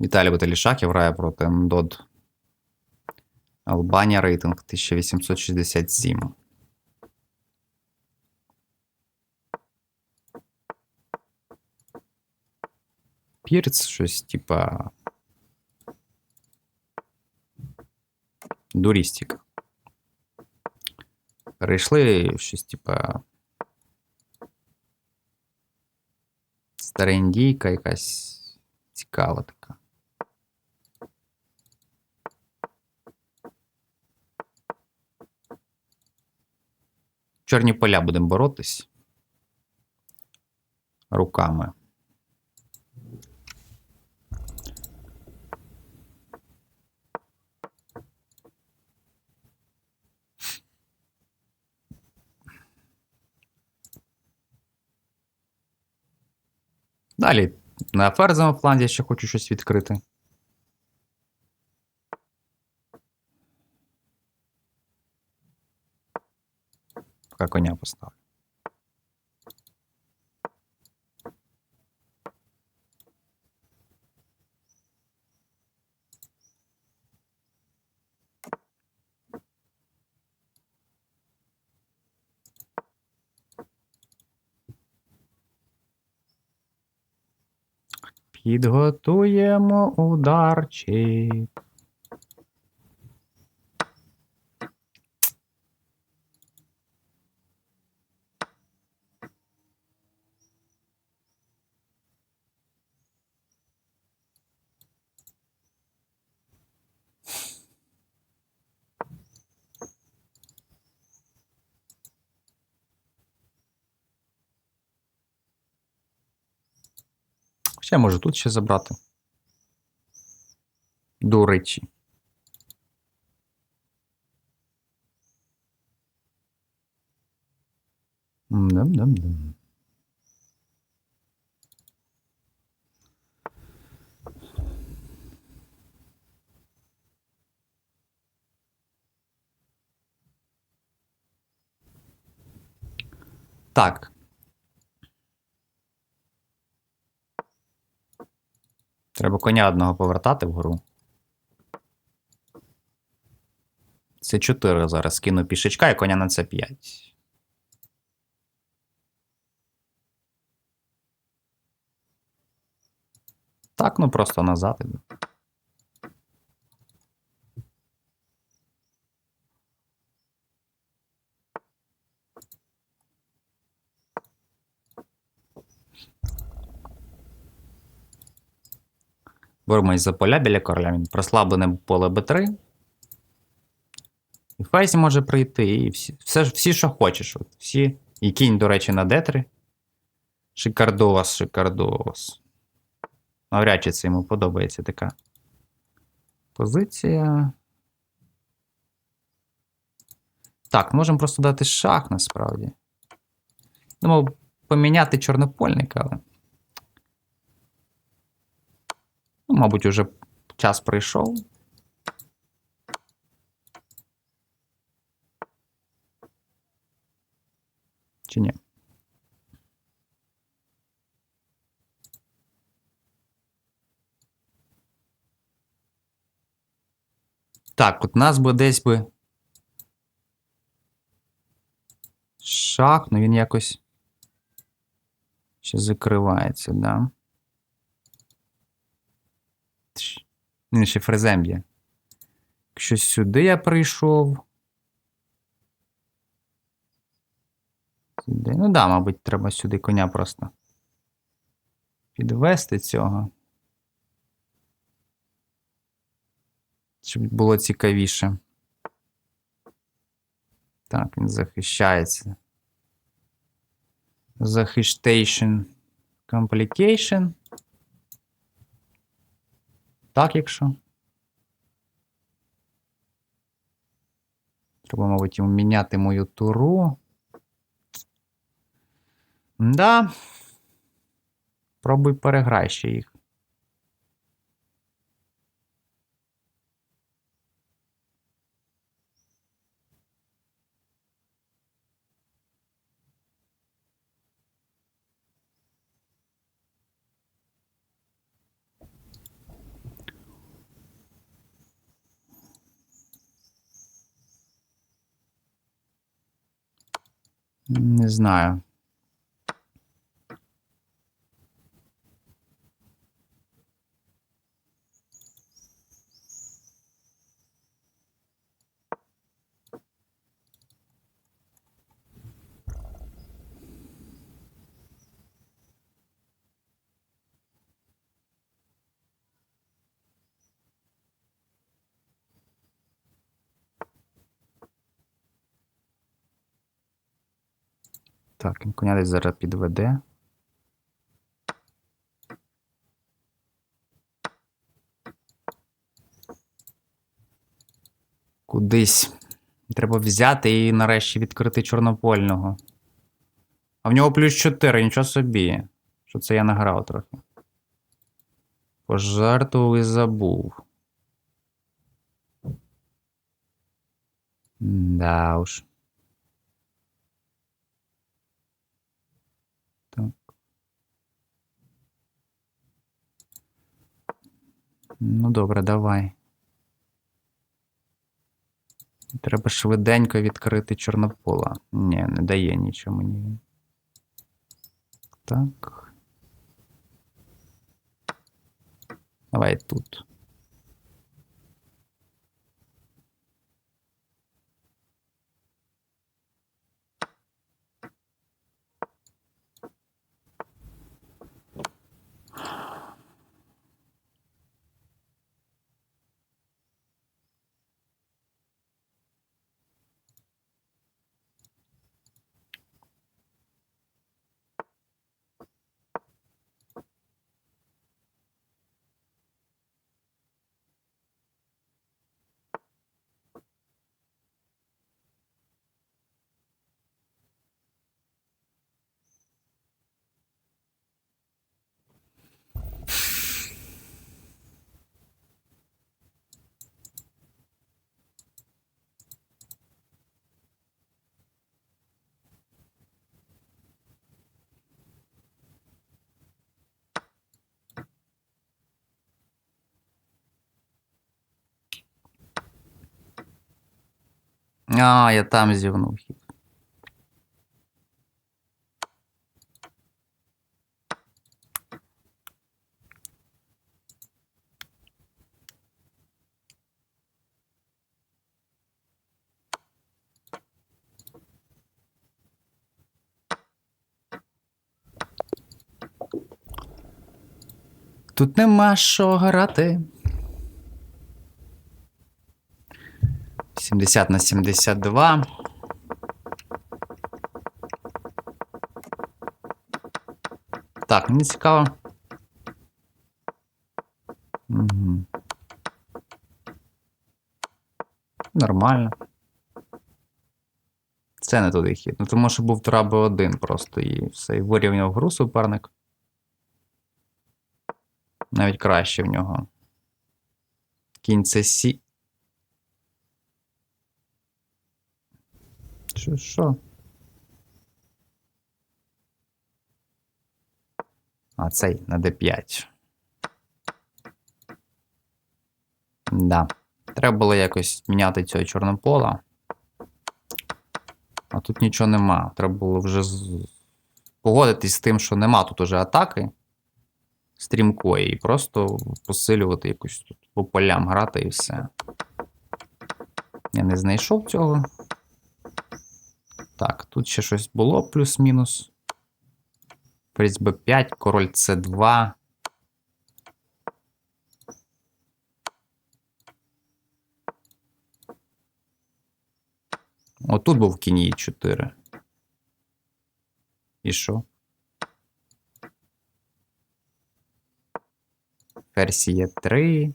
Віталій Баталішаків грає проти МДОД. Албанія рейтинг 1867. Пірц щось типа. Дурістика. Перейшли в щось типа. Стара індійка якась цікава така. Чорні поля будемо боротись. Руками. Далі на ферзовому фланзі ще хочу щось відкрити. Поки коня поставлю. Підготуємо ударчик. Ще можу тут ще забрати. До речі. Дам-дам-дам. Так. Треба коня одного повертати вгору. Це 4 зараз кину пішечка і коня на це 5. Так, ну просто назад іду. Боремось за поля біля короля. Він прослаблене поле Б3. І Фейсі може прийти, і всі, все, всі, що хочеш. От, всі. І кінь, до речі, на Д3. Шикардос, шикардос. Навряд чи це йому подобається така позиція. Так, можемо просто дати шах насправді. Думав поміняти чорнопольника, але. Ну, мабуть, уже час прийшов. Чи ні? Так, от нас би десь би. Шах, ну він якось. Ще закривається, да? Тш, Він ще. Якщо сюди я прийшов. Сюди. Ну да, мабуть, треба сюди коня просто підвести цього. Щоб було цікавіше. Так, він захищається. Захищtation Complication. Так, якщо. Треба, мабуть, міняти мою туру. Да. Пробуй переграй ще їх. Не знаю. Так, коня десь зараз підведе. Кудись. Треба взяти і нарешті відкрити чорнопольного. А в нього плюс 4, нічого собі. Що це я награв трохи. Пожертвував і забув. Да уж. Так. Ну, добре, давай. Треба швиденько відкрити чорнопола. Ні, не дає нічого мені. Так. Давай тут. А, я там зівнув. Тут нема що грати. 70 на 72. Так, мені цікаво. Угу. Нормально. Це не туди хід. Ну, тому що був тура Б1 просто і все. І вирівняв гру суперник. Навіть краще в нього. Кінь це. Що, що? А цей на D5. Да. Треба було якось міняти цього чорнопола. А тут нічого нема. Треба було вже погодитись з тим, що нема тут уже атаки стрімкої, і просто посилювати якусь тут по полям грати і все. Я не знайшов цього. Тут ще щось було плюс-мінус. Ферзь Б5, король С2. Отут був кінь Е4. І що? Ферзь Е3.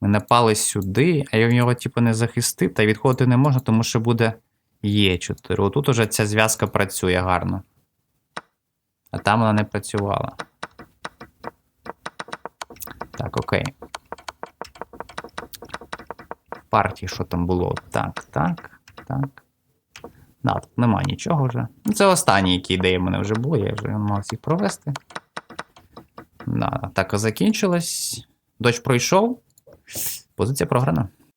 Ми напали сюди, а я в нього, типу, не захистив, та відходити не можна, тому що буде Е4. Отут уже ця зв'язка працює гарно. А там вона не працювала. Так, окей. Партії що там було? Так, так, так. Да, тут нема нічого вже. Ну, Це останні, які ідеї в мене вже були, я вже мав їх провести. Да, атака закінчилась. Дощ пройшов. Позиція програна.